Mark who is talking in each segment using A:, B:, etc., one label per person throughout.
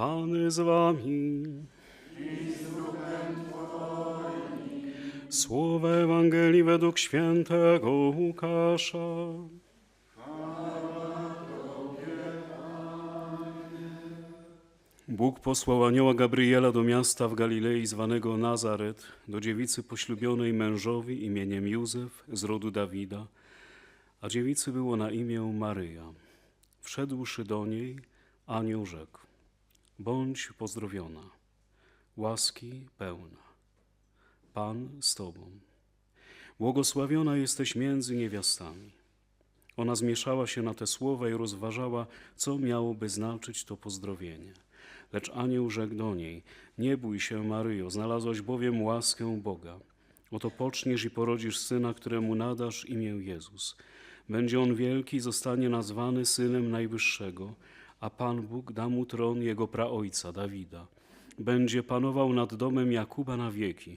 A: Pan z wami. Słowo Ewangelii według świętego Łukasza. Bóg posłał anioła Gabriela do miasta w Galilei zwanego Nazaret, do dziewicy poślubionej mężowi imieniem Józef z rodu Dawida, a dziewicy było na imię Maryja. Wszedłszy do niej, anioł rzekł: Bądź pozdrowiona, łaski pełna. Pan z tobą. Błogosławiona jesteś między niewiastami. Ona zmieszała się na te słowa i rozważała, co miałoby znaczyć to pozdrowienie. Lecz anioł rzekł do niej: Nie bój się, Maryjo, znalazłaś bowiem łaskę Boga. Oto poczniesz i porodzisz syna, któremu nadasz imię Jezus. Będzie on wielki i zostanie nazwany synem Najwyższego, a Pan Bóg da mu tron jego praojca Dawida. Będzie panował nad domem Jakuba na wieki,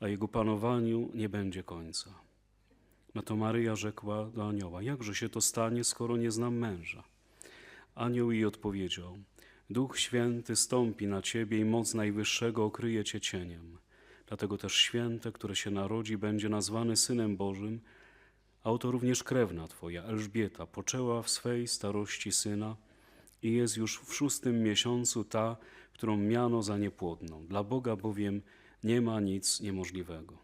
A: a jego panowaniu nie będzie końca. Na to Maryja rzekła do anioła: Jakże się to stanie, skoro nie znam męża? Anioł jej odpowiedział: Duch Święty stąpi na ciebie i moc Najwyższego okryje cię cieniem. Dlatego też święte, które się narodzi, będzie nazwane Synem Bożym, a oto również krewna twoja, Elżbieta, poczęła w swej starości syna i jest już w szóstym miesiącu ta, którą miano za niepłodną. Dla Boga bowiem nie ma nic niemożliwego.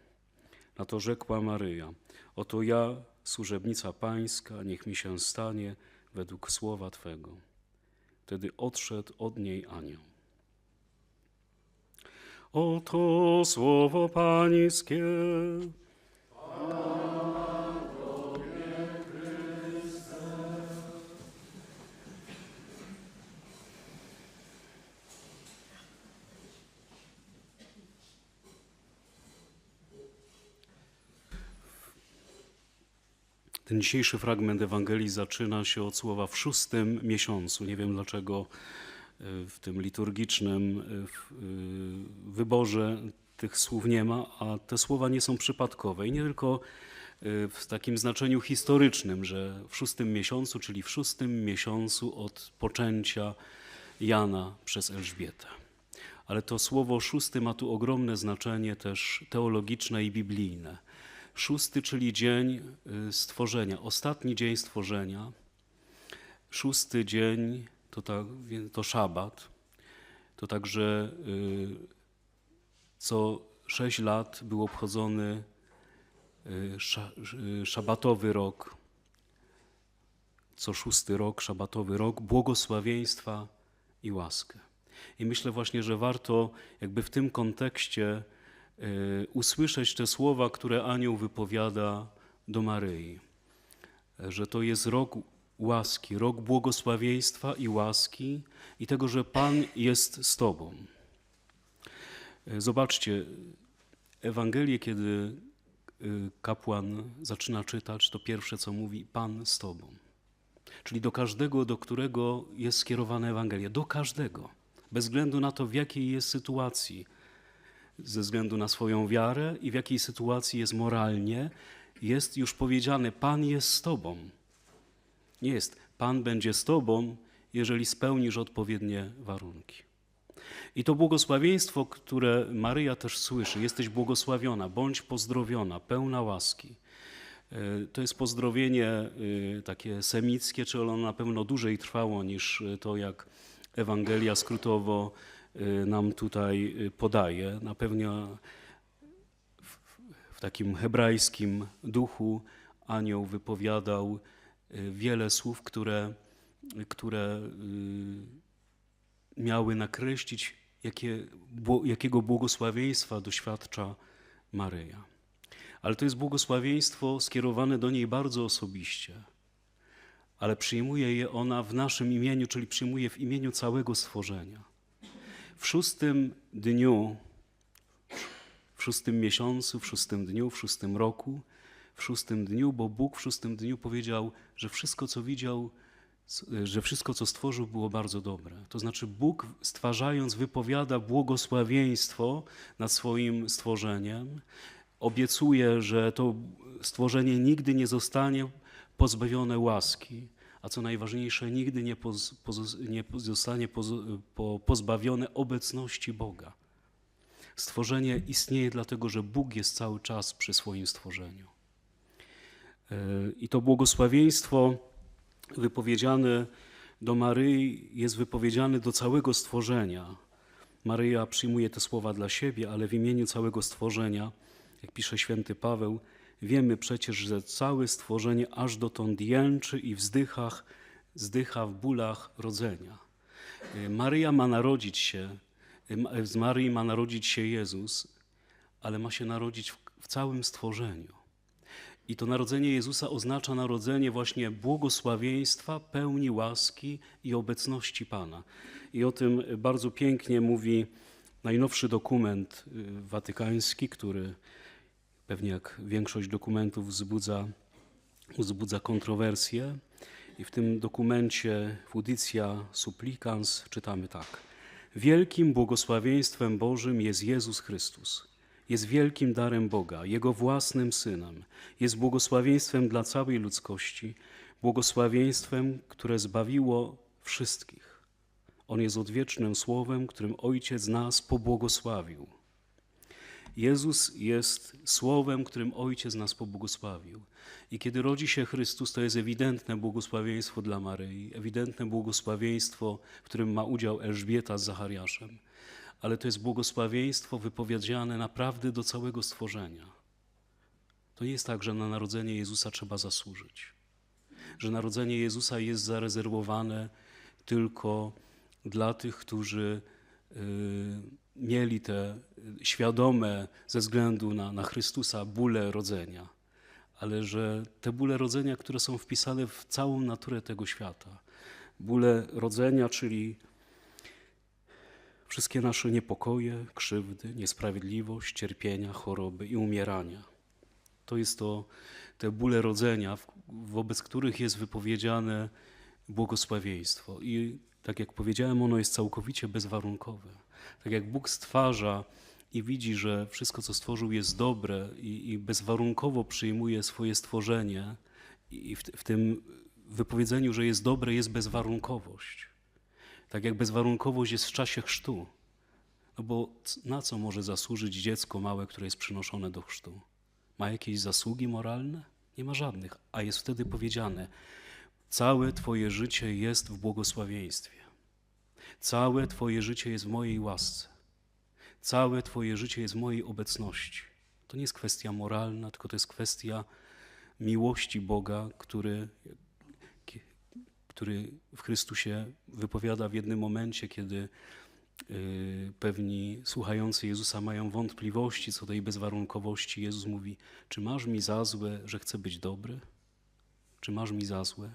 A: Na to rzekła Maryja: Oto ja, służebnica Pańska, niech mi się stanie według słowa Twego. Wtedy odszedł od niej anioł. Oto słowo Pańskie. Ten dzisiejszy fragment Ewangelii zaczyna się od słowa w szóstym miesiącu. Nie wiem dlaczego y, w tym liturgicznym w, y, wyborze tych słów nie ma, a te słowa nie są przypadkowe i nie tylko w takim znaczeniu historycznym, że w szóstym miesiącu, czyli w szóstym miesiącu od poczęcia Jana przez Elżbietę. Ale to słowo szósty ma tu ogromne znaczenie też teologiczne i biblijne. Szósty, czyli dzień y, stworzenia, ostatni dzień stworzenia. Szósty dzień to, ta, to szabat. To także y, co sześć lat był obchodzony y, sza, szabatowy rok. Co szósty rok, szabatowy rok, błogosławieństwa i łaskę. I myślę właśnie, że warto jakby w tym kontekście usłyszeć te słowa, które anioł wypowiada do Maryi. Że to jest rok łaski, rok błogosławieństwa i łaski i tego, że Pan jest z Tobą. Y, Zobaczcie, Ewangelię, kiedy y, kapłan zaczyna czytać, to pierwsze co mówi: Pan z Tobą. Czyli do każdego, do którego jest skierowana Ewangelia. Do każdego. Bez względu na to, w jakiej jest sytuacji, ze względu na swoją wiarę i w jakiej sytuacji jest moralnie, jest już powiedziane: Pan jest z Tobą. Nie jest, Pan będzie z Tobą, jeżeli spełnisz odpowiednie warunki. I to błogosławieństwo, które Maryja też słyszy: Jesteś błogosławiona, bądź pozdrowiona, pełna łaski. E, To jest pozdrowienie e, takie semickie, czy ono na pewno dłużej trwało niż e, to, jak Ewangelia skrótowo nam tutaj e, podaje. Na pewno w, w takim hebrajskim duchu anioł wypowiadał e, wiele słów, które, które y, miały nakreślić, jakie, jakiego błogosławieństwa doświadcza Maryja. Ale to jest błogosławieństwo skierowane do niej bardzo osobiście, ale przyjmuje je ona w naszym imieniu, czyli przyjmuje w imieniu całego stworzenia. W szóstym dniu, w szóstym miesiącu, w szóstym dniu, w szóstym roku, w szóstym dniu, bo Bóg w szóstym dniu powiedział, że wszystko, co widział, że wszystko, co stworzył, było bardzo dobre. To znaczy, Bóg stwarzając, wypowiada błogosławieństwo nad swoim stworzeniem, obiecuje, że to stworzenie nigdy nie zostanie pozbawione łaski, a co najważniejsze, nigdy nie, poz, poz, nie zostanie poz, po, pozbawione obecności Boga. Stworzenie istnieje dlatego, że Bóg jest cały czas przy swoim stworzeniu. E, I to błogosławieństwo wypowiedziane do Maryi jest wypowiedziane do całego stworzenia. Maryja przyjmuje te słowa dla siebie, ale w imieniu całego stworzenia, jak pisze święty Paweł, wiemy przecież, że całe stworzenie aż dotąd jęczy i wzdychach, zdycha w bólach rodzenia. E, Maryja ma narodzić się, e, z Maryi ma narodzić się Jezus, ale ma się narodzić w, w całym stworzeniu. I to narodzenie Jezusa oznacza narodzenie właśnie błogosławieństwa, pełni łaski i obecności Pana. I o tym bardzo pięknie mówi najnowszy dokument y, watykański, który pewnie jak większość dokumentów wzbudza, wzbudza kontrowersje. I w tym dokumencie Fiducia Supplicans czytamy tak. Wielkim błogosławieństwem Bożym jest Jezus Chrystus jest wielkim darem Boga, Jego własnym Synem, jest błogosławieństwem dla całej ludzkości, błogosławieństwem, które zbawiło wszystkich. On jest odwiecznym Słowem, którym Ojciec nas pobłogosławił. Jezus jest Słowem, którym Ojciec nas pobłogosławił. I kiedy rodzi się Chrystus, to jest ewidentne błogosławieństwo dla Maryi, ewidentne błogosławieństwo, w którym ma udział Elżbieta z Zachariaszem ale to jest błogosławieństwo wypowiedziane naprawdę do całego stworzenia. To nie jest tak, że na narodzenie Jezusa trzeba zasłużyć, że narodzenie Jezusa jest zarezerwowane tylko dla tych, którzy mieli te świadome ze względu na, na Chrystusa bóle rodzenia, ale że te bóle rodzenia, które są wpisane w całą naturę tego świata, bóle rodzenia, czyli wszystkie nasze niepokoje, krzywdy, niesprawiedliwość, cierpienia, choroby i umierania. To jest to te bóle rodzenia, wobec których jest wypowiedziane błogosławieństwo. I tak jak powiedziałem, ono jest całkowicie bezwarunkowe. Tak jak Bóg stwarza i widzi, że wszystko, co stworzył, jest dobre i, i bezwarunkowo przyjmuje swoje stworzenie, i w, w tym wypowiedzeniu, że jest dobre, jest bezwarunkowość. Tak jak bezwarunkowość jest w czasie chrztu. No bo na co może zasłużyć dziecko małe, które jest przynoszone do chrztu? Ma jakieś zasługi moralne? Nie ma żadnych, a jest wtedy powiedziane: Całe Twoje życie jest w błogosławieństwie. Całe Twoje życie jest w mojej łasce. Całe Twoje życie jest w mojej obecności. To nie jest kwestia moralna, tylko to jest kwestia miłości Boga, który który w Chrystusie wypowiada w jednym momencie, kiedy y, pewni słuchający Jezusa mają wątpliwości co do tej bezwarunkowości. Jezus mówi: Czy masz mi za złe, że chcę być dobry? Czy masz mi za złe?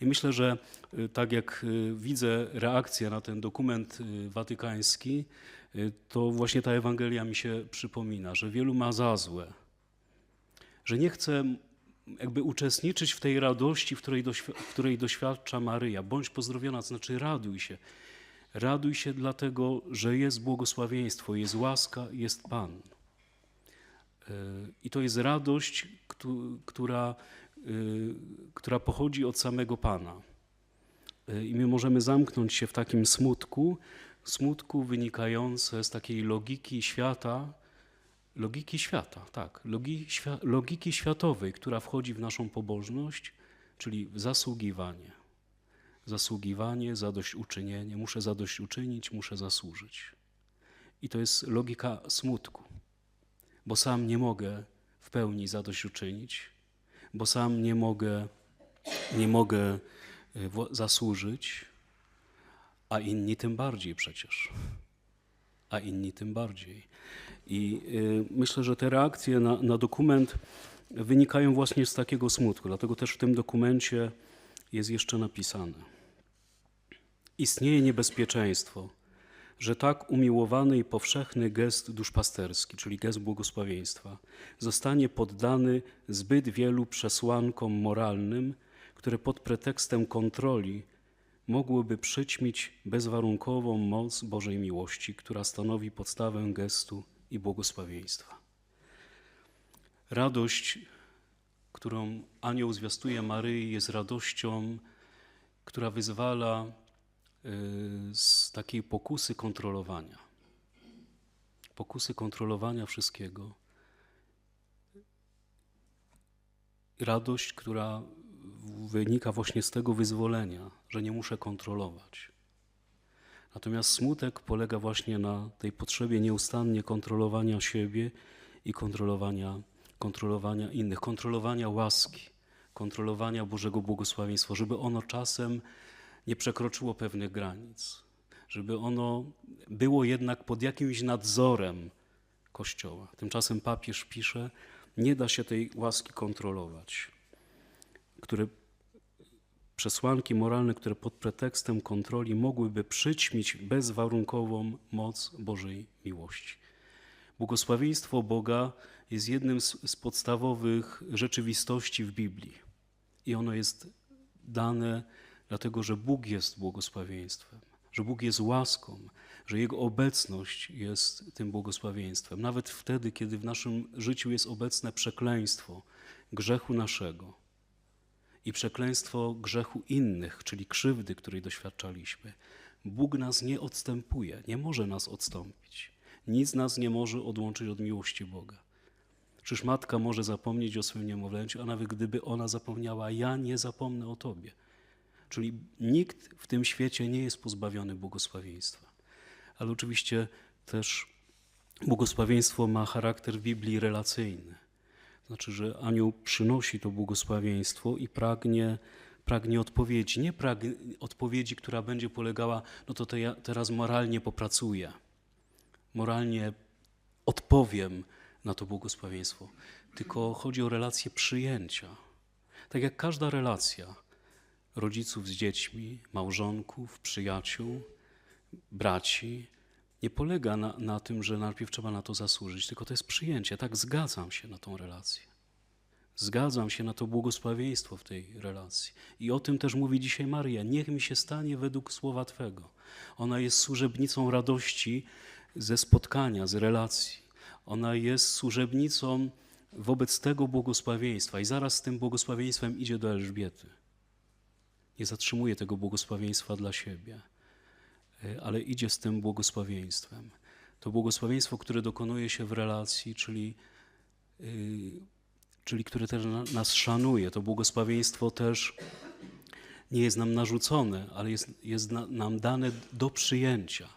A: I myślę, że y, tak jak y, widzę reakcję na ten dokument watykański, to właśnie ta Ewangelia mi się przypomina, że wielu ma za złe, że nie chce jakby uczestniczyć w tej radości, w której, w której doświadcza Maryja. Bądź pozdrowiona, to znaczy raduj się. Raduj się dlatego, że jest błogosławieństwo, jest łaska, jest Pan. I to jest radość, która, która pochodzi od samego Pana. E, I my możemy zamknąć się w takim smutku, smutku wynikające z takiej logiki świata, logiki świata, tak, logiki, logiki światowej, która wchodzi w naszą pobożność, czyli w zasługiwanie. Zasługiwanie, zadośćuczynienie. Muszę zadośćuczynić, muszę zasłużyć. I to jest logika smutku, bo sam nie mogę w pełni zadośćuczynić, bo sam nie mogę, nie mogę e, zasłużyć, a inni tym bardziej przecież. A inni tym bardziej. I y, myślę, że te reakcje na, na dokument wynikają właśnie z takiego smutku. Dlatego też w tym dokumencie jest jeszcze napisane. Istnieje niebezpieczeństwo, że tak umiłowany i powszechny gest duszpasterski, czyli gest błogosławieństwa, zostanie poddany zbyt wielu przesłankom moralnym, które pod pretekstem kontroli mogłyby przyćmić bezwarunkową moc Bożej miłości, która stanowi podstawę gestu i błogosławieństwa. Radość, którą anioł zwiastuje Maryi, jest radością która wyzwala y, z takiej pokusy kontrolowania. Pokusy kontrolowania wszystkiego. Radość, która wynika właśnie z tego wyzwolenia, że nie muszę kontrolować. Natomiast smutek polega właśnie na tej potrzebie nieustannie kontrolowania siebie i kontrolowania, kontrolowania innych, kontrolowania łaski, kontrolowania Bożego błogosławieństwa, żeby ono czasem nie przekroczyło pewnych granic, żeby ono było jednak pod jakimś nadzorem Kościoła. Tymczasem papież pisze, nie da się tej łaski kontrolować, które przesłanki moralne, które pod pretekstem kontroli mogłyby przyćmić bezwarunkową moc Bożej miłości. Błogosławieństwo Boga jest jednym z, z podstawowych rzeczywistości w Biblii i ono jest dane dlatego, że Bóg jest błogosławieństwem, że Bóg jest łaską, że Jego obecność jest tym błogosławieństwem. Nawet wtedy, kiedy w naszym życiu jest obecne przekleństwo grzechu naszego i przekleństwo grzechu innych, czyli krzywdy, której doświadczaliśmy, Bóg nas nie odstępuje, nie może nas odstąpić. Nic nas nie może odłączyć od miłości Boga. Czyż matka może zapomnieć o swoim niemowlęciu, a nawet gdyby ona zapomniała, ja nie zapomnę o Tobie. Czyli nikt w tym świecie nie jest pozbawiony błogosławieństwa. Ale oczywiście też błogosławieństwo ma charakter w Biblii relacyjny. Znaczy, że anioł przynosi to błogosławieństwo i pragnie, pragnie odpowiedzi. Nie pragnie odpowiedzi, która będzie polegała, no to te ja teraz moralnie popracuję, moralnie odpowiem na to błogosławieństwo, tylko chodzi o relację przyjęcia. Tak jak każda relacja rodziców z dziećmi, małżonków, przyjaciół, braci, nie polega na, na tym, że najpierw trzeba na to zasłużyć, tylko to jest przyjęcie. Tak, zgadzam się na tą relację. Zgadzam się na to błogosławieństwo w tej relacji. I o tym też mówi dzisiaj Maria. Niech mi się stanie według słowa Twego. Ona jest służebnicą radości ze spotkania, z relacji. Ona jest służebnicą wobec tego błogosławieństwa i zaraz z tym błogosławieństwem idzie do Elżbiety. Nie zatrzymuje tego błogosławieństwa dla siebie, e, ale idzie z tym błogosławieństwem. To błogosławieństwo, które dokonuje się w relacji, czyli, yy, czyli które też na, nas szanuje. To błogosławieństwo też nie jest nam narzucone, ale jest, jest na, nam dane do przyjęcia.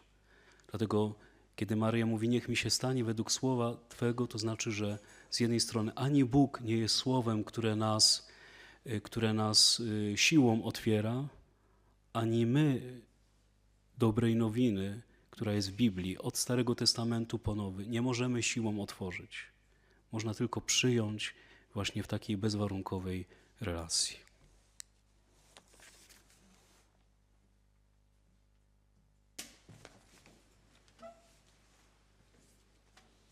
A: Dlatego, kiedy Maria mówi, niech mi się stanie według słowa Twego, to znaczy, że z jednej strony ani Bóg nie jest słowem, które nas które nas y, siłą otwiera, ani my dobrej nowiny, która jest w Biblii, od Starego Testamentu po Nowy, nie możemy siłą otworzyć. Można tylko przyjąć właśnie w takiej bezwarunkowej relacji.